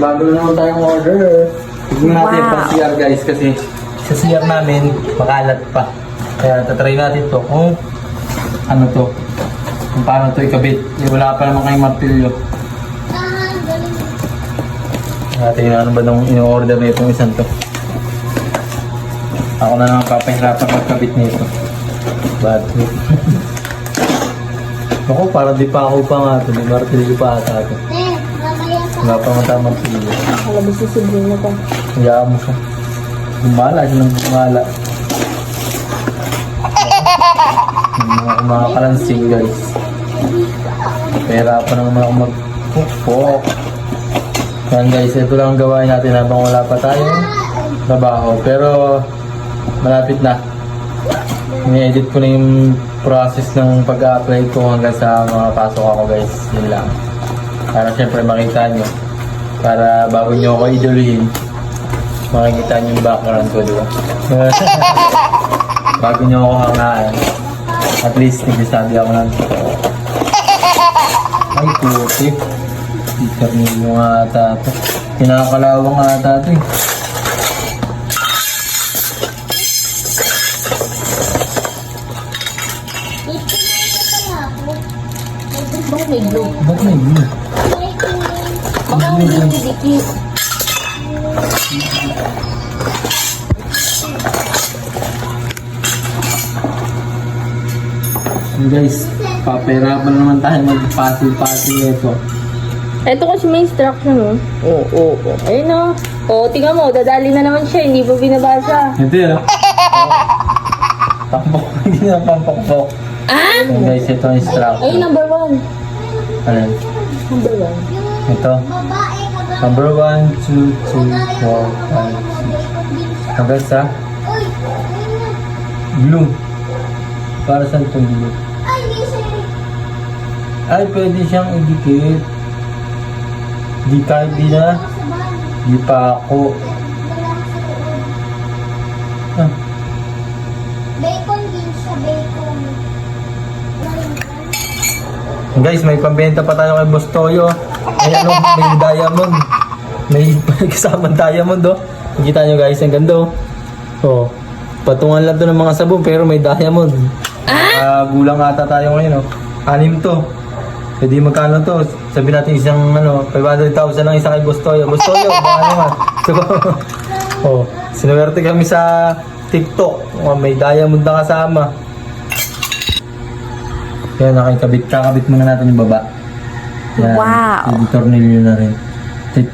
bago na naman tayong order. Tignan natin Wow. pang CR guys kasi sa CR namin makalat pa. Kaya tatry natin to kung ano to. Kung paano to ikabit. Eh, wala pa naman kayong martilyo. Natin ano ba nung in-order na itong isang to. Ako na naman papahirapan magkabit nito. Bad trip. Ako, parang di pa ako pa nga ito. Di martilyo pa ata ito. Wala pa nga tamang martilyo. Kalabas si Sabrina pa. Hayaan mo siya. Gumala siya ng gumala. Mga kumakalansing guys. Pera pa naman ako mag-pukpok. Yan guys, ito lang ang gawain natin habang wala pa tayong trabaho. Pero malapit na. Ini-edit ko na yung process ng pag-apply ko hanggang sa mga pasok ako guys. Yun lang. Para syempre makita nyo. Para bago nyo ako iduluhin, makikita nyo yung background ko, di ba? bago nyo ako hangaan. At least, nagsasabi ako ng totoo. Ay, puti. Teacher ninyo nga ata ito. Kinakalawang nga ata ito eh. Bakit may glue? Ba't may blue? Baka hindi didikit. So guys, paperapan naman tayo mag-puzzle-puzzle nito. Ito kasi may instruction mo. Oo, oo, oo. Ayun o. Oo, tingnan mo. Dadali na naman siya. Hindi pa binabasa. Ito yun ah. Pampok, hindi na pampok-pok. Ah? So guys, ito ang instruction. Ayun, number one. Ano yun? Number one. Ito. Number 1, 2, 3, 4, 5, 6. Hanggang sa blue. Para saan itong blue? Ay, pwede siyang idikit. Di kahit di na. Di pa ako. Ah, Bacon din siya, guys, may pambenta pa tayo kay Boss Toyo. May ano, may diamond. May kasamang diamond, oh. Kita nyo guys, ang ganda, oh. Oh, patungan lang to ng mga sabon, pero may diamond. Ah? gulang ata tayo ngayon, oh. Anim to. Pwede magkano to? Sabi natin isang, ano, 500,000 lang isa kay Boss Toyo. Boss Toyo, baka naman. So, oh, sinuwerte kami sa TikTok. Oh, may diamond na kasama. Kaya nakikabit, kakabit muna natin yung baba. Yan, Wow. Yung tornilyo na rin.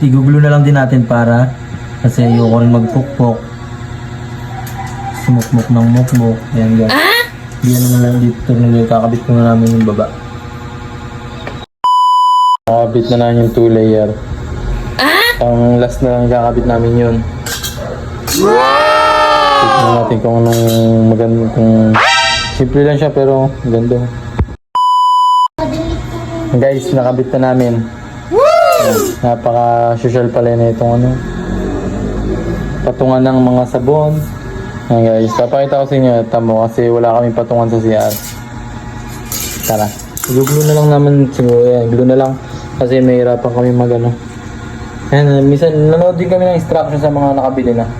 Igugulo na lang din natin para kasi ayoko rin magpukpok. Sumukmok ng mukmok. Yan, yan. Yan na lang dito tornilyo. Kakabit muna namin yung baba. Kakabit na namin yung two layer. Ang last na lang kakabit namin yun. Tignan natin kung anong maganda kung simple lang siya pero maganda. Guys, nakabit na namin. Napaka-social pala na itong ano. Patungan ng mga sabon. Ayan guys, papakita ko sa inyo. Tamo kasi wala kami patungan sa CR. Tara. Glue na lang naman siguro. Ayan, glue na lang. Kasi mahirapan kami mag ano. Ayan, minsan nanonood din kami ng instruction sa mga nakabili na.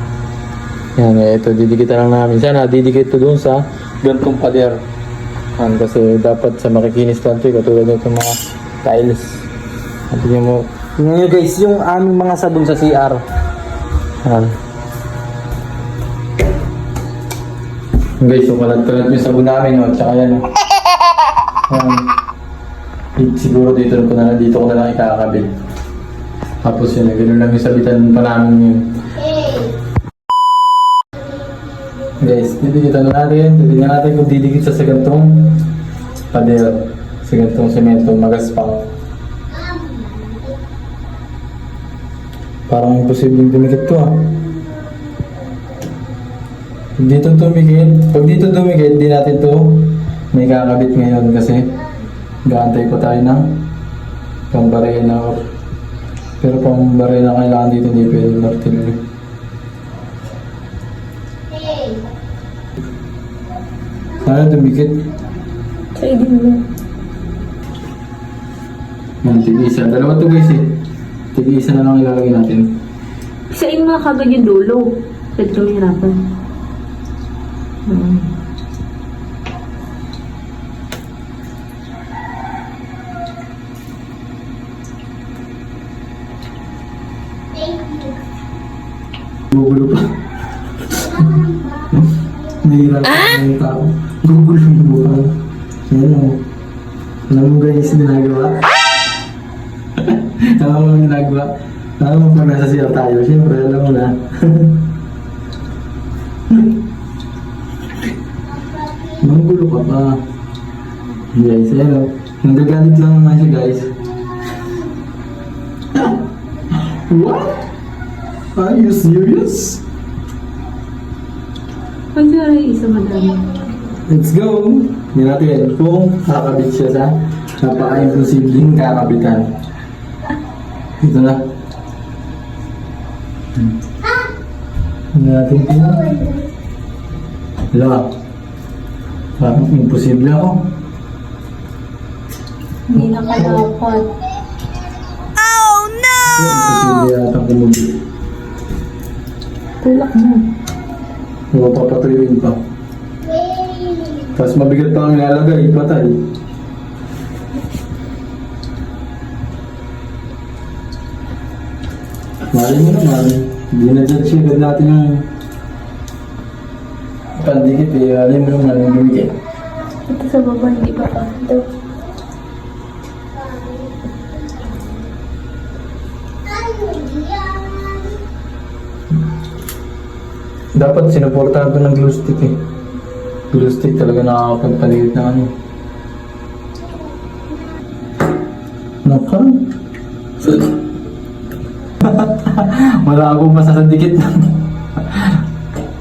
Yan, eh, ito, didikitan lang namin. Sana, didikit to dun sa gantong pader. Yan, kasi dapat sa makikinis lang ito, katulad nito mga tiles. At tingnan mo, nyo guys, yung aming mga sabon sa CR. Yan. Guys, so kalat-kalat yung sabon namin, no? Tsaka yan? Yan. Siguro dito ko na lang, dito ko na lang ikakabit. Tapos yun, ganun lang yung sabitan pa namin yun. Guys, didikitan na natin. Titignan natin kung didikit sa sagantong pader. Sagantong semento, magaspang. Parang imposibleng dumikit to ah. Pag dito dumikit, pag dito dumikit, di natin to may kakabit ngayon kasi gaantay pa tayo ng pambarena pero pambarena kailangan dito hindi pwede martilyo. Sana dumikit. Trading mo. Mantig isa. Dalawa to guys eh. Tig-isa na lang ilalagay natin. Isain mo kagad yung dulo. Ba't ka mahirapan? Hmm. Yung tao. Gugulo yung mukha. Yan o. Alam mo guys, ginagawa? alam mo ginagawa? Alam mo pag nasa siya tayo, siyempre alam mo na. Manggulo ka pa. Guys, ayun o. Nagagalit lang naman siya guys. What? Are you serious? Pag na isa madami. Let's go! Hindi natin kung kakabit siya sa napaka-imposibleng kakabitan. Ito na. Hindi natin kung Wala. Parang imposible ako. Hindi na kalapat. Imposible yata kumubit. Tulak mo. Huwag papatuyuin pa. Tapos mabigat pa ang ilalagay, patay. Mali mo naman, hindi na dyan siya agad natin yung pandikit eh. Mali mo naman yung gumikit. Ito sa baba, hindi pa pa. Ito. Ano Dapat sinuportahan ito ng glue stick eh. Glue stick talaga nakakapagpaligid na ano. Naka. Wala akong masasadikit na.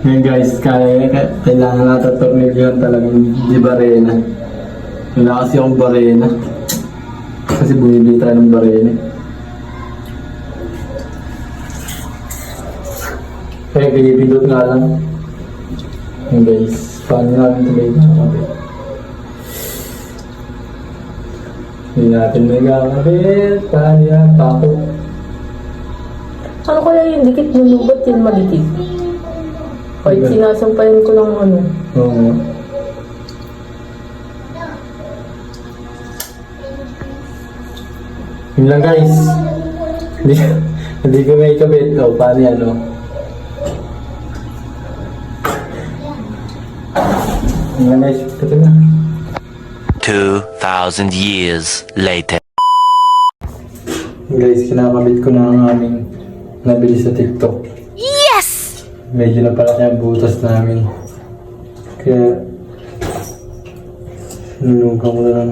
Ngayon guys, kaya, kailangan natin tornilyon talagang di barena. Wala kasi akong barena. Kasi bumibili ng barena. Kaya pinipindot nga lang. Yung guys, paano natin ito guys nakakabit? Hindi natin may. Paano yan? Pako. Ano kaya yung dikit yung lubat yung madikit? Kahit Okay. sinasampayan ko ng ano. Oo. Yun lang guys. Hindi, hindi ko may kabit. O, paano yan o? Lang guys. Ito na. 2,000 years later. Guys, kinakabit ko na ang aming nabili sa TikTok. Yes! Medyo napalaki ang butas namin. Kaya, nunugan ko na lang.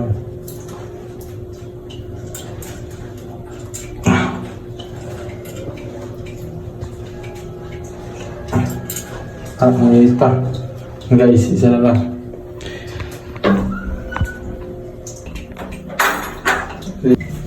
Ah, may pa. Guys, isa na lang. Yeah.